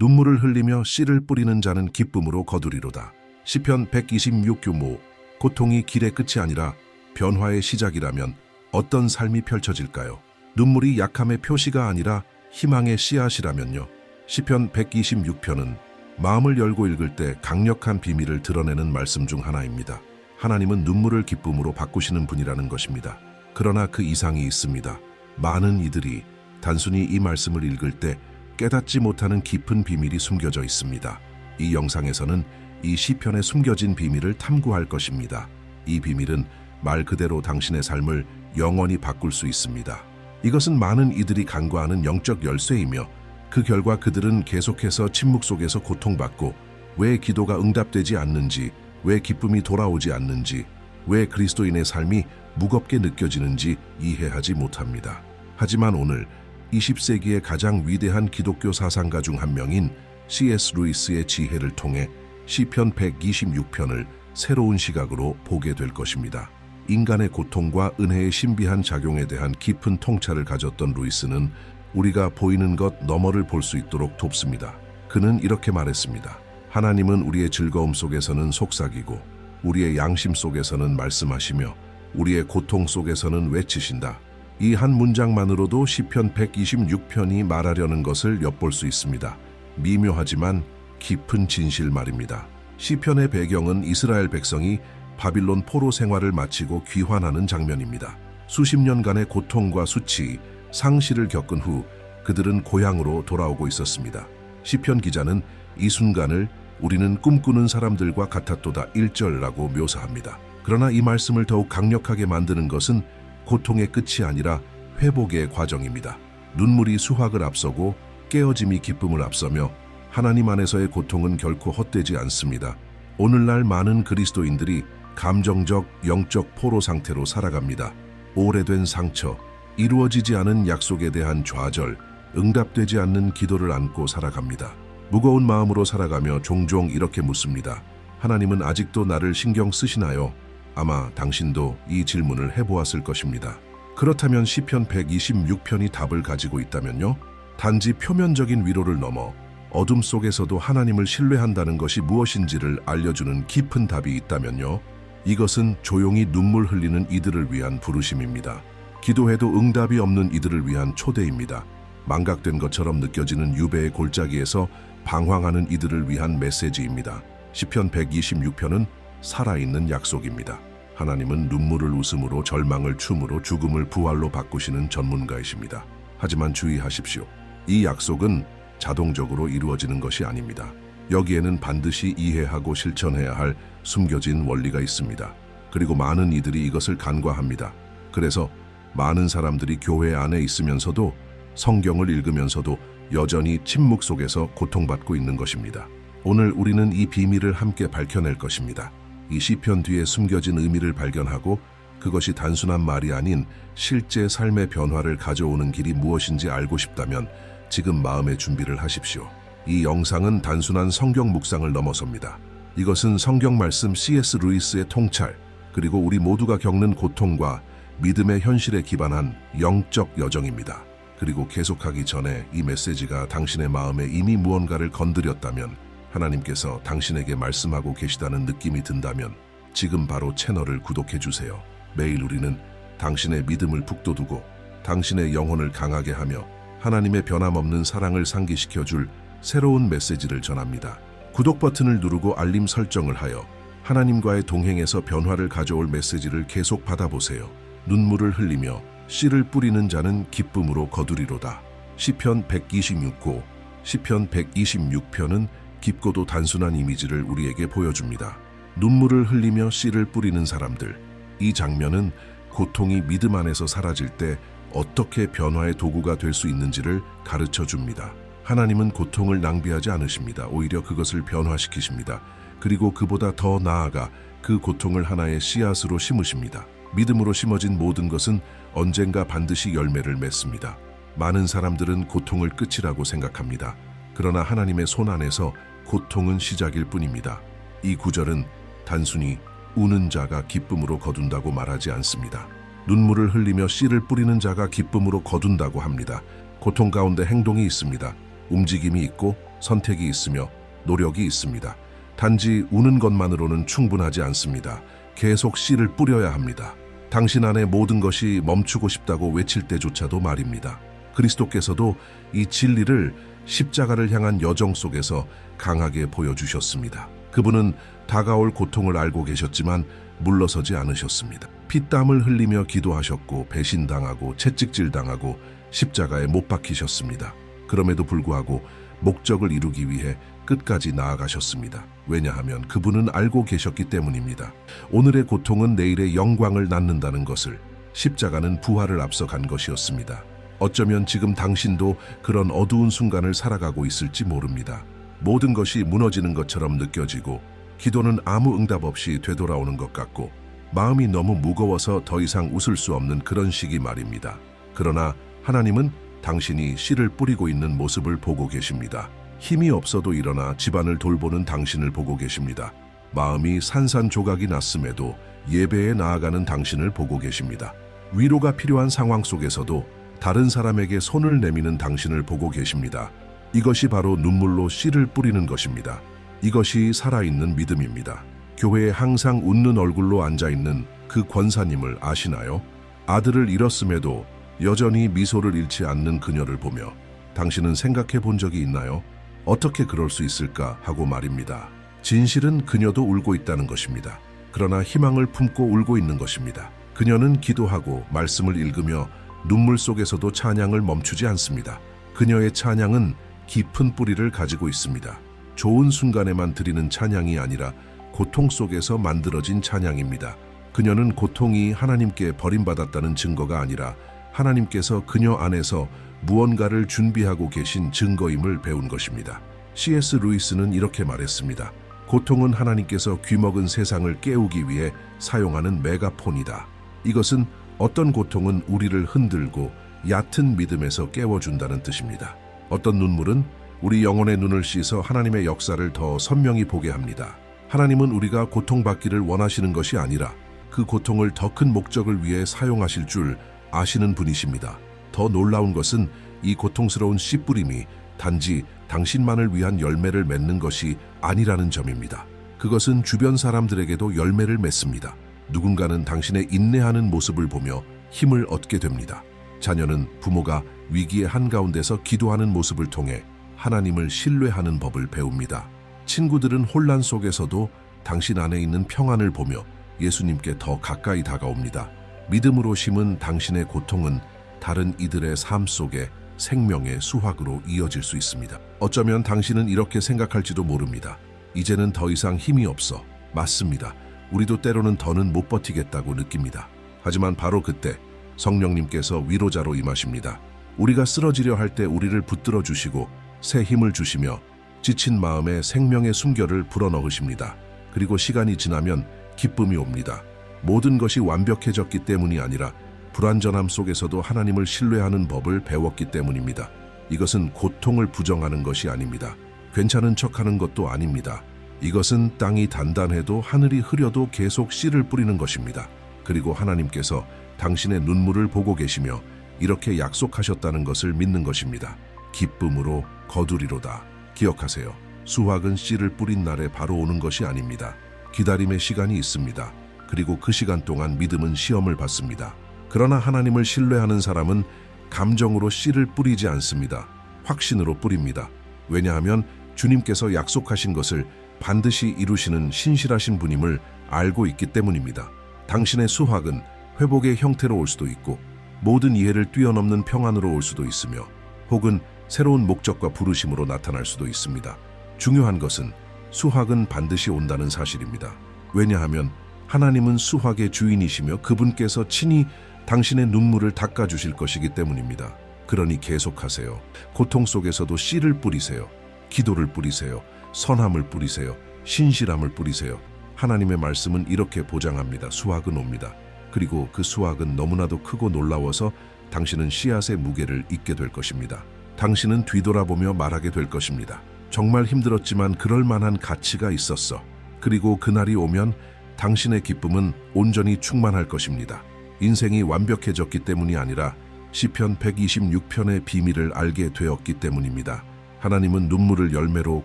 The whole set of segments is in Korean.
눈물을 흘리며 씨를 뿌리는 자는 기쁨으로 거두리로다. 시편 126교모 고통이 길의 끝이 아니라 변화의 시작이라면 어떤 삶이 펼쳐질까요? 눈물이 약함의 표시가 아니라 희망의 씨앗이라면요. 시편 126편은 마음을 열고 읽을 때 강력한 비밀을 드러내는 말씀 중 하나입니다. 하나님은 눈물을 기쁨으로 바꾸시는 분이라는 것입니다. 그러나 그 이상이 있습니다. 많은 이들이 단순히 이 말씀을 읽을 때 깨닫지 못하는 깊은 비밀이 숨겨져 있습니다. 이 영상에서는 이 시편에 숨겨진 비밀을 탐구할 것입니다. 이 비밀은 말 그대로 당신의 삶을 영원히 바꿀 수 있습니다. 이것은 많은 이들이 간과하는 영적 열쇠이며 그 결과 그들은 계속해서 침묵 속에서 고통받고 왜 기도가 응답되지 않는지, 왜 기쁨이 돌아오지 않는지, 왜 그리스도인의 삶이 무겁게 느껴지는지 이해하지 못합니다. 하지만 오늘 20세기의 가장 위대한 기독교 사상가 중 한 명인 C.S. 루이스의 지혜를 통해 시편 126편을 새로운 시각으로 보게 될 것입니다. 인간의 고통과 은혜의 신비한 작용에 대한 깊은 통찰을 가졌던 루이스는 우리가 보이는 것 너머를 볼 수 있도록 돕습니다. 그는 이렇게 말했습니다. 하나님은 우리의 즐거움 속에서는 속삭이고 우리의 양심 속에서는 말씀하시며 우리의 고통 속에서는 외치신다. 이 한 문장만으로도 시편 126편이 말하려는 것을 엿볼 수 있습니다. 미묘하지만 깊은 진실 말입니다. 시편의 배경은 이스라엘 백성이 바빌론 포로 생활을 마치고 귀환하는 장면입니다. 수십 년간의 고통과 수치, 상실을 겪은 후 그들은 고향으로 돌아오고 있었습니다. 시편 기자는 이 순간을 우리는 꿈꾸는 사람들과 같았도다 1절라고 묘사합니다. 그러나 이 말씀을 더욱 강력하게 만드는 것은 고통의 끝이 아니라 회복의 과정입니다. 눈물이 수확을 앞서고 깨어짐이 기쁨을 앞서며 하나님 안에서의 고통은 결코 헛되지 않습니다. 오늘날 많은 그리스도인들이 감정적, 영적 포로 상태로 살아갑니다. 오래된 상처, 이루어지지 않은 약속에 대한 좌절, 응답되지 않는 기도를 안고 살아갑니다. 무거운 마음으로 살아가며 종종 이렇게 묻습니다. 하나님은 아직도 나를 신경 쓰시나요? 아마 당신도 이 질문을 해보았을 것입니다. 그렇다면 시편 126편이 답을 가지고 있다면요? 단지 표면적인 위로를 넘어 어둠 속에서도 하나님을 신뢰한다는 것이 무엇인지를 알려주는 깊은 답이 있다면요? 이것은 조용히 눈물 흘리는 이들을 위한 부르심입니다. 기도해도 응답이 없는 이들을 위한 초대입니다. 망각된 것처럼 느껴지는 유배의 골짜기에서 방황하는 이들을 위한 메시지입니다. 시편 126편은 살아있는 약속입니다. 하나님은 눈물을 웃음으로 절망을 춤으로 죽음을 부활로 바꾸시는 전문가이십니다. 하지만 주의하십시오. 이 약속은 자동적으로 이루어지는 것이 아닙니다. 여기에는 반드시 이해하고 실천해야 할 숨겨진 원리가 있습니다. 그리고 많은 이들이 이것을 간과합니다. 그래서 많은 사람들이 교회 안에 있으면서도 성경을 읽으면서도 여전히 침묵 속에서 고통받고 있는 것입니다. 오늘 우리는 이 비밀을 함께 밝혀낼 것입니다. 이 시편 뒤에 숨겨진 의미를 발견하고 그것이 단순한 말이 아닌 실제 삶의 변화를 가져오는 길이 무엇인지 알고 싶다면 지금 마음의 준비를 하십시오. 이 영상은 단순한 성경 묵상을 넘어섭니다. 이것은 성경 말씀 C.S. 루이스의 통찰, 그리고 우리 모두가 겪는 고통과 믿음의 현실에 기반한 영적 여정입니다. 그리고 계속하기 전에 이 메시지가 당신의 마음에 이미 무언가를 건드렸다면 하나님께서 당신에게 말씀하고 계시다는 느낌이 든다면 지금 바로 채널을 구독해 주세요. 매일 우리는 당신의 믿음을 북돋우고 당신의 영혼을 강하게 하며 하나님의 변함없는 사랑을 상기시켜 줄 새로운 메시지를 전합니다. 구독 버튼을 누르고 알림 설정을 하여 하나님과의 동행에서 변화를 가져올 메시지를 계속 받아보세요. 눈물을 흘리며 씨를 뿌리는 자는 기쁨으로 거두리로다. 시편 126고 시편 126편은 깊고도 단순한 이미지를 우리에게 보여줍니다. 눈물을 흘리며 씨를 뿌리는 사람들. 이 장면은 고통이 믿음 안에서 사라질 때 어떻게 변화의 도구가 될 수 있는지를 가르쳐 줍니다. 하나님은 고통을 낭비하지 않으십니다. 오히려 그것을 변화시키십니다. 그리고 그보다 더 나아가 그 고통을 하나의 씨앗으로 심으십니다. 믿음으로 심어진 모든 것은 언젠가 반드시 열매를 맺습니다. 많은 사람들은 고통을 끝이라고 생각합니다. 그러나 하나님의 손 안에서 고통은 시작일 뿐입니다. 이 구절은 단순히 우는 자가 기쁨으로 거둔다고 말하지 않습니다. 눈물을 흘리며 씨를 뿌리는 자가 기쁨으로 거둔다고 합니다. 고통 가운데 행동이 있습니다. 움직임이 있고 선택이 있으며 노력이 있습니다. 단지 우는 것만으로는 충분하지 않습니다. 계속 씨를 뿌려야 합니다. 당신 안에 모든 것이 멈추고 싶다고 외칠 때조차도 말입니다. 그리스도께서도 이 진리를 십자가를 향한 여정 속에서 강하게 보여주셨습니다. 그분은 다가올 고통을 알고 계셨지만 물러서지 않으셨습니다. 피땀을 흘리며 기도하셨고 배신당하고 채찍질 당하고 십자가에 못 박히셨습니다. 그럼에도 불구하고 목적을 이루기 위해 끝까지 나아가셨습니다. 왜냐하면 그분은 알고 계셨기 때문입니다. 오늘의 고통은 내일의 영광을 낳는다는 것을 십자가는 부활을 앞서간 것이었습니다. 어쩌면 지금 당신도 그런 어두운 순간을 살아가고 있을지 모릅니다. 모든 것이 무너지는 것처럼 느껴지고 기도는 아무 응답 없이 되돌아오는 것 같고 마음이 너무 무거워서 더 이상 웃을 수 없는 그런 시기 말입니다. 그러나 하나님은 당신이 씨를 뿌리고 있는 모습을 보고 계십니다. 힘이 없어도 일어나 집안을 돌보는 당신을 보고 계십니다. 마음이 산산조각이 났음에도 예배에 나아가는 당신을 보고 계십니다. 위로가 필요한 상황 속에서도 다른 사람에게 손을 내미는 당신을 보고 계십니다. 이것이 바로 눈물로 씨를 뿌리는 것입니다. 이것이 살아있는 믿음입니다. 교회에 항상 웃는 얼굴로 앉아있는 그 권사님을 아시나요? 아들을 잃었음에도 여전히 미소를 잃지 않는 그녀를 보며 당신은 생각해 본 적이 있나요? 어떻게 그럴 수 있을까 하고 말입니다. 진실은 그녀도 울고 있다는 것입니다. 그러나 희망을 품고 울고 있는 것입니다. 그녀는 기도하고 말씀을 읽으며 눈물 속에서도 찬양을 멈추지 않습니다. 그녀의 찬양은 깊은 뿌리를 가지고 있습니다. 좋은 순간에만 드리는 찬양이 아니라 고통 속에서 만들어진 찬양입니다. 그녀는 고통이 하나님께 버림받았다는 증거가 아니라 하나님께서 그녀 안에서 무언가를 준비하고 계신 증거임을 배운 것입니다. C.S. 루이스는 이렇게 말했습니다. 고통은 하나님께서 귀먹은 세상을 깨우기 위해 사용하는 메가폰이다. 이것은 어떤 고통은 우리를 흔들고 얕은 믿음에서 깨워준다는 뜻입니다. 어떤 눈물은 우리 영혼의 눈을 씻어 하나님의 역사를 더 선명히 보게 합니다. 하나님은 우리가 고통받기를 원하시는 것이 아니라 그 고통을 더 큰 목적을 위해 사용하실 줄 아시는 분이십니다. 더 놀라운 것은 이 고통스러운 씨 뿌림이 단지 당신만을 위한 열매를 맺는 것이 아니라는 점입니다. 그것은 주변 사람들에게도 열매를 맺습니다. 누군가는 당신의 인내하는 모습을 보며 힘을 얻게 됩니다. 자녀는 부모가 위기의 한가운데서 기도하는 모습을 통해 하나님을 신뢰하는 법을 배웁니다. 친구들은 혼란 속에서도 당신 안에 있는 평안을 보며 예수님께 더 가까이 다가옵니다. 믿음으로 심은 당신의 고통은 다른 이들의 삶 속에 생명의 수확으로 이어질 수 있습니다. 어쩌면 당신은 이렇게 생각할지도 모릅니다. 이제는 더 이상 힘이 없어. 맞습니다. 우리도 때로는 더는 못 버티겠다고 느낍니다. 하지만 바로 그때 성령님께서 위로자로 임하십니다. 우리가 쓰러지려 할 때 우리를 붙들어 주시고 새 힘을 주시며 지친 마음에 생명의 숨결을 불어넣으십니다. 그리고 시간이 지나면 기쁨이 옵니다. 모든 것이 완벽해졌기 때문이 아니라 불완전함 속에서도 하나님을 신뢰하는 법을 배웠기 때문입니다. 이것은 고통을 부정하는 것이 아닙니다. 괜찮은 척하는 것도 아닙니다. 이것은 땅이 단단해도 하늘이 흐려도 계속 씨를 뿌리는 것입니다. 그리고 하나님께서 당신의 눈물을 보고 계시며 이렇게 약속하셨다는 것을 믿는 것입니다. 기쁨으로 거두리로다. 기억하세요. 수확은 씨를 뿌린 날에 바로 오는 것이 아닙니다. 기다림의 시간이 있습니다. 그리고 그 시간 동안 믿음은 시험을 받습니다. 그러나 하나님을 신뢰하는 사람은 감정으로 씨를 뿌리지 않습니다. 확신으로 뿌립니다. 왜냐하면 주님께서 약속하신 것을 반드시 이루시는 신실하신 분임을 알고 있기 때문입니다. 당신의 수확은 회복의 형태로 올 수도 있고 모든 이해를 뛰어넘는 평안으로 올 수도 있으며 혹은 새로운 목적과 부르심으로 나타날 수도 있습니다. 중요한 것은 수확은 반드시 온다는 사실입니다. 왜냐하면 하나님은 수확의 주인이시며 그분께서 친히 당신의 눈물을 닦아주실 것이기 때문입니다. 그러니 계속하세요. 고통 속에서도 씨를 뿌리세요. 기도를 뿌리세요. 선함을 뿌리세요. 신실함을 뿌리세요. 하나님의 말씀은 이렇게 보장합니다. 수확은 옵니다. 그리고 그 수확은 너무나도 크고 놀라워서 당신은 씨앗의 무게를 잊게 될 것입니다. 당신은 뒤돌아보며 말하게 될 것입니다. 정말 힘들었지만 그럴 만한 가치가 있었어. 그리고 그날이 오면 당신의 기쁨은 온전히 충만할 것입니다. 인생이 완벽해졌기 때문이 아니라 시편 126편의 비밀을 알게 되었기 때문입니다. 하나님은 눈물을 열매로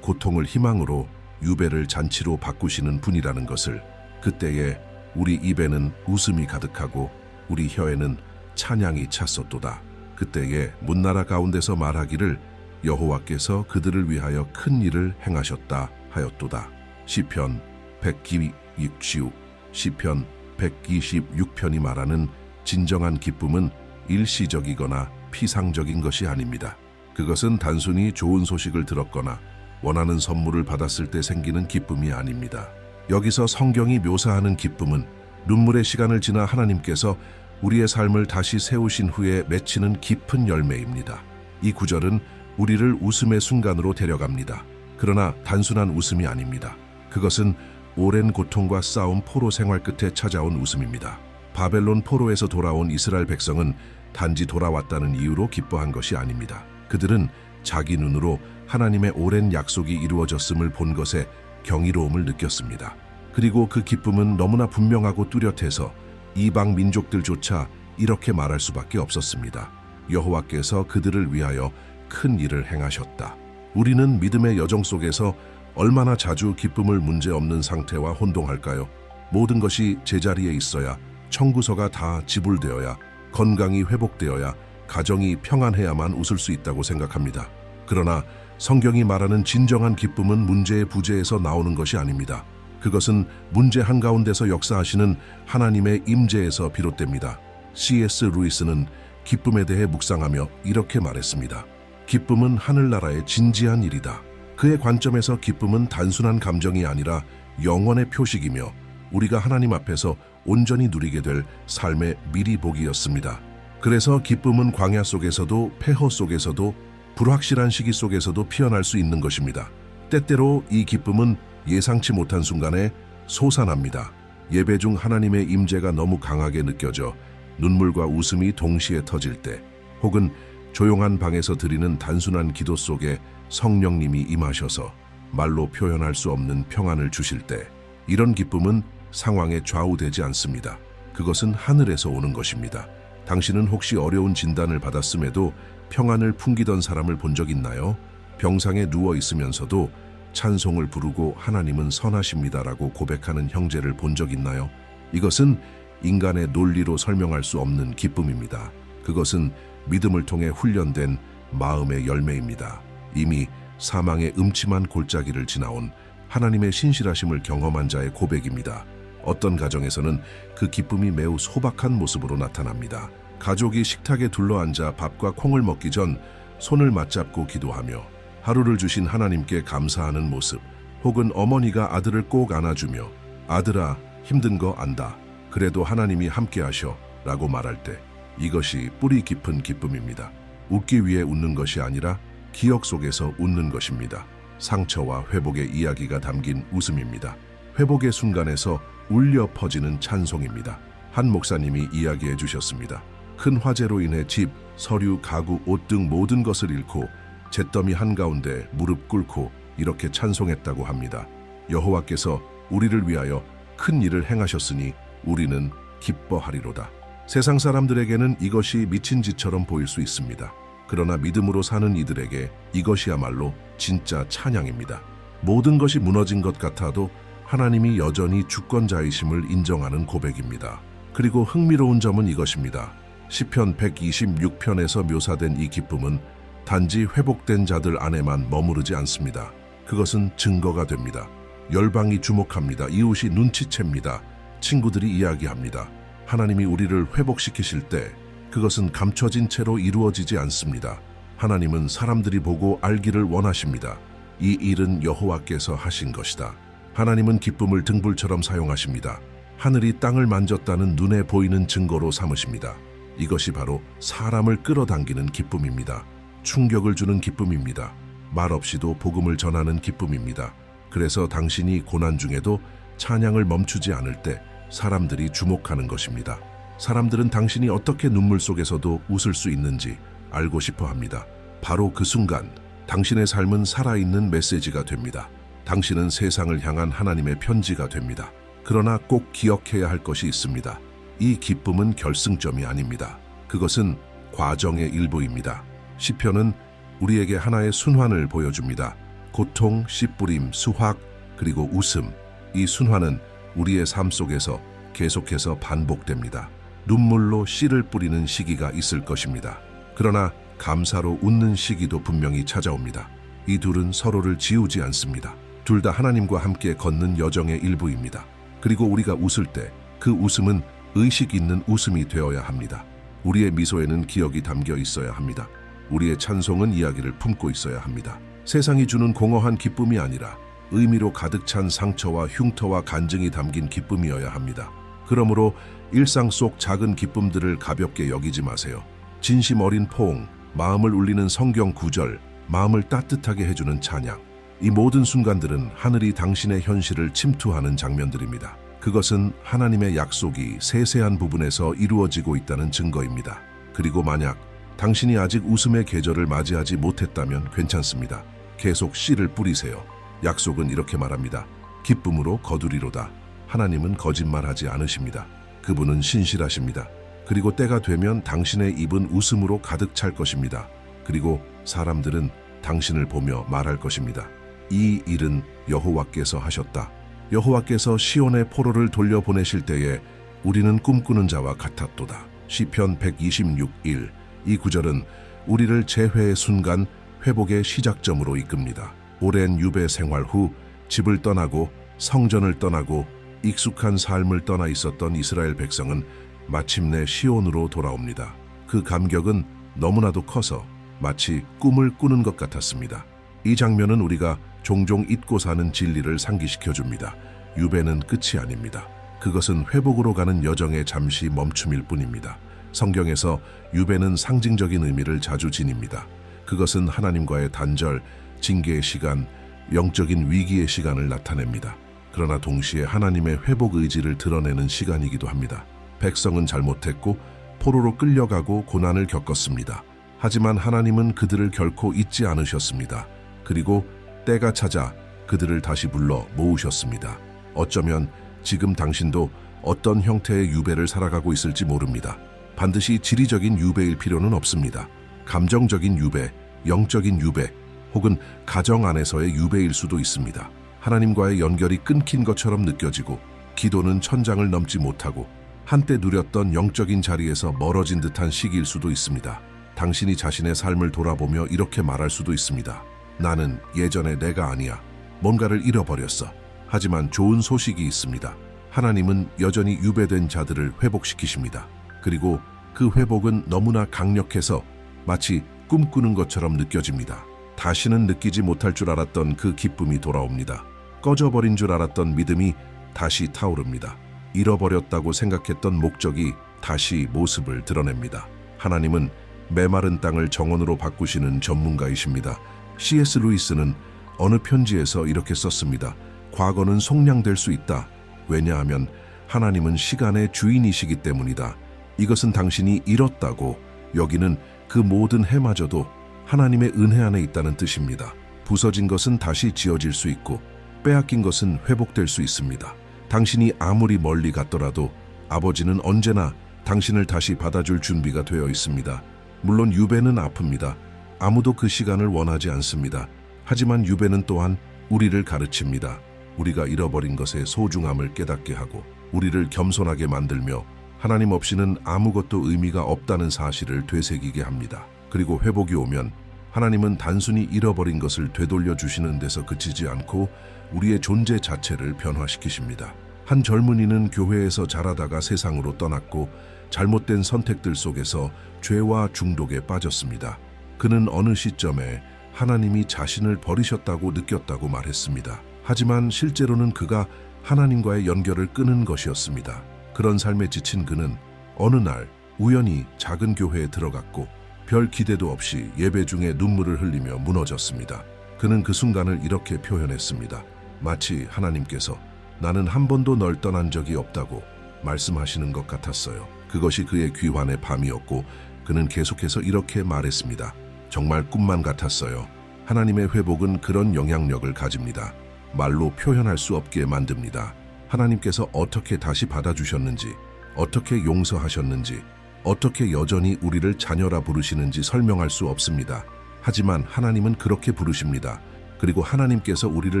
고통을 희망으로 유배를 잔치로 바꾸시는 분이라는 것을 그때에 우리 입에는 웃음이 가득하고 우리 혀에는 찬양이 찼었도다. 그때에 문나라 가운데서 말하기를 여호와께서 그들을 위하여 큰 일을 행하셨다 하였도다. 시편 126 시편 126편이 말하는 진정한 기쁨은 일시적이거나 피상적인 것이 아닙니다. 그것은 단순히 좋은 소식을 들었거나 원하는 선물을 받았을 때 생기는 기쁨이 아닙니다. 여기서 성경이 묘사하는 기쁨은 눈물의 시간을 지나 하나님께서 우리의 삶을 다시 세우신 후에 맺히는 깊은 열매입니다. 이 구절은 우리를 웃음의 순간으로 데려갑니다. 그러나 단순한 웃음이 아닙니다. 그것은 오랜 고통과 싸움 포로 생활 끝에 찾아온 웃음입니다. 바벨론 포로에서 돌아온 이스라엘 백성은 단지 돌아왔다는 이유로 기뻐한 것이 아닙니다. 그들은 자기 눈으로 하나님의 오랜 약속이 이루어졌음을 본 것에 경이로움을 느꼈습니다. 그리고 그 기쁨은 너무나 분명하고 뚜렷해서 이방 민족들조차 이렇게 말할 수밖에 없었습니다. 여호와께서 그들을 위하여 큰 일을 행하셨다. 우리는 믿음의 여정 속에서 얼마나 자주 기쁨을 문제없는 상태와 혼동할까요? 모든 것이 제자리에 있어야 청구서가 다 지불되어야 건강이 회복되어야 가정이 평안해야만 웃을 수 있다고 생각합니다. 그러나 성경이 말하는 진정한 기쁨은 문제의 부재에서 나오는 것이 아닙니다. 그것은 문제 한가운데서 역사하시는 하나님의 임재에서 비롯됩니다. C.S. 루이스는 기쁨에 대해 묵상하며 이렇게 말했습니다. 기쁨은 하늘나라의 진지한 일이다. 그의 관점에서 기쁨은 단순한 감정이 아니라 영원의 표식이며 우리가 하나님 앞에서 온전히 누리게 될 삶의 미리 보기였습니다. 그래서 기쁨은 광야 속에서도 폐허 속에서도 불확실한 시기 속에서도 피어날 수 있는 것입니다. 때때로 이 기쁨은 예상치 못한 순간에 솟아납니다. 예배 중 하나님의 임재가 너무 강하게 느껴져 눈물과 웃음이 동시에 터질 때 혹은 조용한 방에서 드리는 단순한 기도 속에 성령님이 임하셔서 말로 표현할 수 없는 평안을 주실 때 이런 기쁨은 상황에 좌우되지 않습니다. 그것은 하늘에서 오는 것입니다. 당신은 혹시 어려운 진단을 받았음에도 평안을 풍기던 사람을 본 적 있나요? 병상에 누워 있으면서도 찬송을 부르고 하나님은 선하십니다라고 고백하는 형제를 본 적 있나요? 이것은 인간의 논리로 설명할 수 없는 기쁨입니다. 그것은 믿음을 통해 훈련된 마음의 열매입니다. 이미 사망의 음침한 골짜기를 지나온 하나님의 신실하심을 경험한 자의 고백입니다. 어떤 가정에서는 그 기쁨이 매우 소박한 모습으로 나타납니다. 가족이 식탁에 둘러앉아 밥과 콩을 먹기 전 손을 맞잡고 기도하며 하루를 주신 하나님께 감사하는 모습, 혹은 어머니가 아들을 꼭 안아주며 아들아 힘든 거 안다. 그래도 하나님이 함께 하셔 라고 말할 때 이것이 뿌리 깊은 기쁨입니다. 웃기 위해 웃는 것이 아니라 기억 속에서 웃는 것입니다. 상처와 회복의 이야기가 담긴 웃음입니다. 회복의 순간에서 울려 퍼지는 찬송입니다. 한 목사님이 이야기해 주셨습니다. 큰 화재로 인해 집, 서류, 가구, 옷 등 모든 것을 잃고 잿더미 한가운데 무릎 꿇고 이렇게 찬송했다고 합니다. 여호와께서 우리를 위하여 큰 일을 행하셨으니 우리는 기뻐하리로다. 세상 사람들에게는 이것이 미친 짓처럼 보일 수 있습니다. 그러나 믿음으로 사는 이들에게 이것이야말로 진짜 찬양입니다. 모든 것이 무너진 것 같아도 하나님이 여전히 주권자이심을 인정하는 고백입니다. 그리고 흥미로운 점은 이것입니다. 시편 126편에서 묘사된 이 기쁨은 단지 회복된 자들 안에만 머무르지 않습니다. 그것은 증거가 됩니다. 열방이 주목합니다. 이웃이 눈치챕니다. 친구들이 이야기합니다. 하나님이 우리를 회복시키실 때 그것은 감춰진 채로 이루어지지 않습니다. 하나님은 사람들이 보고 알기를 원하십니다. 이 일은 여호와께서 하신 것이다. 하나님은 기쁨을 등불처럼 사용하십니다. 하늘이 땅을 만졌다는 눈에 보이는 증거로 삼으십니다. 이것이 바로 사람을 끌어당기는 기쁨입니다. 충격을 주는 기쁨입니다. 말 없이도 복음을 전하는 기쁨입니다. 그래서 당신이 고난 중에도 찬양을 멈추지 않을 때 사람들이 주목하는 것입니다. 사람들은 당신이 어떻게 눈물 속에서도 웃을 수 있는지 알고 싶어 합니다. 바로 그 순간 당신의 삶은 살아있는 메시지가 됩니다. 당신은 세상을 향한 하나님의 편지가 됩니다. 그러나 꼭 기억해야 할 것이 있습니다. 이 기쁨은 결승점이 아닙니다. 그것은 과정의 일부입니다. 시편은 우리에게 하나의 순환을 보여줍니다. 고통, 씨뿌림, 수확, 그리고 웃음. 이 순환은 우리의 삶 속에서 계속해서 반복됩니다. 눈물로 씨를 뿌리는 시기가 있을 것입니다. 그러나 감사로 웃는 시기도 분명히 찾아옵니다. 이 둘은 서로를 지우지 않습니다. 둘 다 하나님과 함께 걷는 여정의 일부입니다. 그리고 우리가 웃을 때 그 웃음은 의식 있는 웃음이 되어야 합니다. 우리의 미소에는 기억이 담겨 있어야 합니다. 우리의 찬송은 이야기를 품고 있어야 합니다. 세상이 주는 공허한 기쁨이 아니라 의미로 가득 찬 상처와 흉터와 간증이 담긴 기쁨이어야 합니다. 그러므로 일상 속 작은 기쁨들을 가볍게 여기지 마세요. 진심 어린 포옹, 마음을 울리는 성경 구절, 마음을 따뜻하게 해주는 찬양. 이 모든 순간들은 하늘이 당신의 현실을 침투하는 장면들입니다. 그것은 하나님의 약속이 세세한 부분에서 이루어지고 있다는 증거입니다. 그리고 만약 당신이 아직 웃음의 계절을 맞이하지 못했다면 괜찮습니다. 계속 씨를 뿌리세요. 약속은 이렇게 말합니다. 기쁨으로 거두리로다. 하나님은 거짓말하지 않으십니다. 그분은 신실하십니다. 그리고 때가 되면 당신의 입은 웃음으로 가득 찰 것입니다. 그리고 사람들은 당신을 보며 말할 것입니다. 이 일은 여호와께서 하셨다. 여호와께서 시온의 포로를 돌려보내실 때에 우리는 꿈꾸는 자와 같았도다. 시편 126일 이 구절은 우리를 재회의 순간 회복의 시작점으로 이끕니다. 오랜 유배 생활 후 집을 떠나고 성전을 떠나고 익숙한 삶을 떠나 있었던 이스라엘 백성은 마침내 시온으로 돌아옵니다. 그 감격은 너무나도 커서 마치 꿈을 꾸는 것 같았습니다. 이 장면은 우리가 종종 잊고 사는 진리를 상기시켜 줍니다. 유배는 끝이 아닙니다. 그것은 회복으로 가는 여정의 잠시 멈춤일 뿐입니다. 성경에서 유배는 상징적인 의미를 자주 지닙니다. 그것은 하나님과의 단절, 징계의 시간, 영적인 위기의 시간을 나타냅니다. 그러나 동시에 하나님의 회복 의지를 드러내는 시간이기도 합니다. 백성은 잘못했고 포로로 끌려가고 고난을 겪었습니다. 하지만 하나님은 그들을 결코 잊지 않으셨습니다. 그리고 때가 찾아 그들을 다시 불러 모으셨습니다. 어쩌면 지금 당신도 어떤 형태의 유배를 살아가고 있을지 모릅니다. 반드시 지리적인 유배일 필요는 없습니다. 감정적인 유배, 영적인 유배, 혹은 가정 안에서의 유배일 수도 있습니다. 하나님과의 연결이 끊긴 것처럼 느껴지고 기도는 천장을 넘지 못하고 한때 누렸던 영적인 자리에서 멀어진 듯한 시기일 수도 있습니다. 당신이 자신의 삶을 돌아보며 이렇게 말할 수도 있습니다. 나는 예전에 내가 아니야. 뭔가를 잃어버렸어. 하지만 좋은 소식이 있습니다. 하나님은 여전히 유배된 자들을 회복시키십니다. 그리고 그 회복은 너무나 강력해서 마치 꿈꾸는 것처럼 느껴집니다. 다시는 느끼지 못할 줄 알았던 그 기쁨이 돌아옵니다. 꺼져버린 줄 알았던 믿음이 다시 타오릅니다. 잃어버렸다고 생각했던 목적이 다시 모습을 드러냅니다. 하나님은 메마른 땅을 정원으로 바꾸시는 전문가이십니다. C.S. 루이스는 어느 편지에서 이렇게 썼습니다. 과거는 속량될 수 있다. 왜냐하면 하나님은 시간의 주인이시기 때문이다. 이것은 당신이 잃었다고 여기는 그 모든 해마저도 하나님의 은혜 안에 있다는 뜻입니다. 부서진 것은 다시 지어질 수 있고 빼앗긴 것은 회복될 수 있습니다. 당신이 아무리 멀리 갔더라도 아버지는 언제나 당신을 다시 받아줄 준비가 되어 있습니다. 물론 유배는 아픕니다. 아무도 그 시간을 원하지 않습니다. 하지만 유배는 또한 우리를 가르칩니다. 우리가 잃어버린 것의 소중함을 깨닫게 하고 우리를 겸손하게 만들며 하나님 없이는 아무것도 의미가 없다는 사실을 되새기게 합니다. 그리고 회복이 오면 하나님은 단순히 잃어버린 것을 되돌려 주시는 데서 그치지 않고 우리의 존재 자체를 변화시키십니다. 한 젊은이는 교회에서 자라다가 세상으로 떠났고 잘못된 선택들 속에서 죄와 중독에 빠졌습니다. 그는 어느 시점에 하나님이 자신을 버리셨다고 느꼈다고 말했습니다. 하지만 실제로는 그가 하나님과의 연결을 끊은 것이었습니다. 그런 삶에 지친 그는 어느 날 우연히 작은 교회에 들어갔고 별 기대도 없이 예배 중에 눈물을 흘리며 무너졌습니다. 그는 그 순간을 이렇게 표현했습니다. 마치 하나님께서 나는 한 번도 널 떠난 적이 없다고 말씀하시는 것 같았어요. 그것이 그의 귀환의 밤이었고 그는 계속해서 이렇게 말했습니다. 정말 꿈만 같았어요. 하나님의 회복은 그런 영향력을 가집니다. 말로 표현할 수 없게 만듭니다. 하나님께서 어떻게 다시 받아주셨는지, 어떻게 용서하셨는지, 어떻게 여전히 우리를 자녀라 부르시는지 설명할 수 없습니다. 하지만 하나님은 그렇게 부르십니다. 그리고 하나님께서 우리를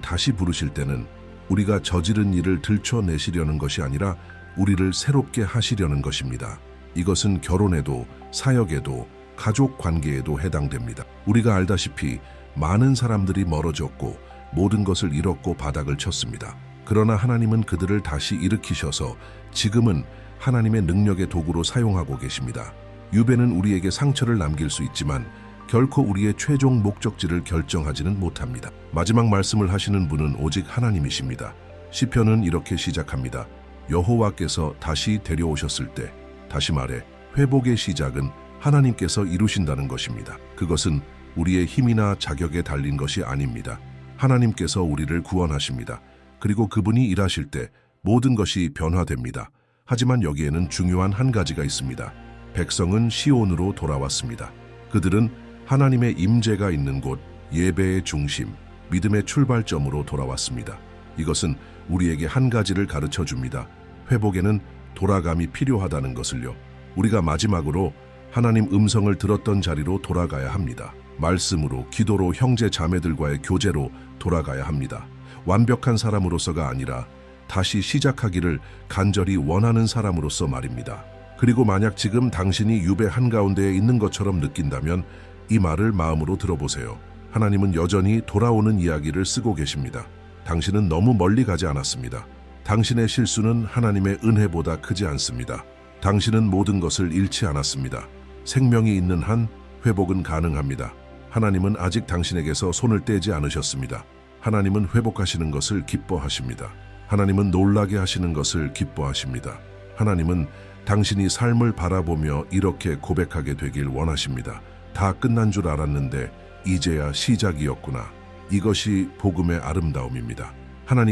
다시 부르실 때는 우리가 저지른 일을 들춰내시려는 것이 아니라 우리를 새롭게 하시려는 것입니다. 이것은 결혼에도 사역에도 가족 관계에도 해당됩니다. 우리가 알다시피 많은 사람들이 멀어졌고 모든 것을 잃었고 바닥을 쳤습니다. 그러나 하나님은 그들을 다시 일으키셔서 지금은 하나님의 능력의 도구로 사용하고 계십니다. 유배는 우리에게 상처를 남길 수 있지만 결코 우리의 최종 목적지를 결정하지는 못합니다. 마지막 말씀을 하시는 분은 오직 하나님이십니다. 시편은 이렇게 시작합니다. 여호와께서 다시 데려오셨을 때, 다시 말해 회복의 시작은 하나님께서 이루신다는 것입니다. 그것은 우리의 힘이나 자격에 달린 것이 아닙니다. 하나님께서 우리를 구원하십니다. 그리고 그분이 일하실 때 모든 것이 변화됩니다. 하지만 여기에는 중요한 한 가지가 있습니다. 백성은 시온으로 돌아왔습니다. 그들은 하나님의 임재가 있는 곳, 예배의 중심, 믿음의 출발점으로 돌아왔습니다. 이것은 우리에게 한 가지를 가르쳐 줍니다. 회복에는 돌아감이 필요하다는 것을요. 우리가 마지막으로 하나님 음성을 들었던 자리로 돌아가야 합니다. 말씀으로, 기도로, 형제 자매들과의 교제로 돌아가야 합니다. 완벽한 사람으로서가 아니라 다시 시작하기를 간절히 원하는 사람으로서 말입니다. 그리고 만약 지금 당신이 유배 한가운데에 있는 것처럼 느낀다면 이 말을 마음으로 들어보세요. 하나님은 여전히 돌아오는 이야기를 쓰고 계십니다. 당신은 너무 멀리 가지 않았습니다. 당신의 실수는 하나님의 은혜보다 크지 않습니다. 당신은 모든 것을 잃지 않았습니다. 생명이 있는 한 회복은 가능합니다. 하나님은 아직 당신에게서 손을 떼지 않으셨습니다. 하나님은 회복하시는 것을 기뻐하십니다. 하나님은 놀라게 하시는 것을 기뻐하십니다. 하나님은 당신이 삶을 바라보며 이렇게 고백하게 되길 원하십니다. 다 끝난 줄 알았는데 이제야 시작이었구나. 이것이 복음의 아름다움입니다.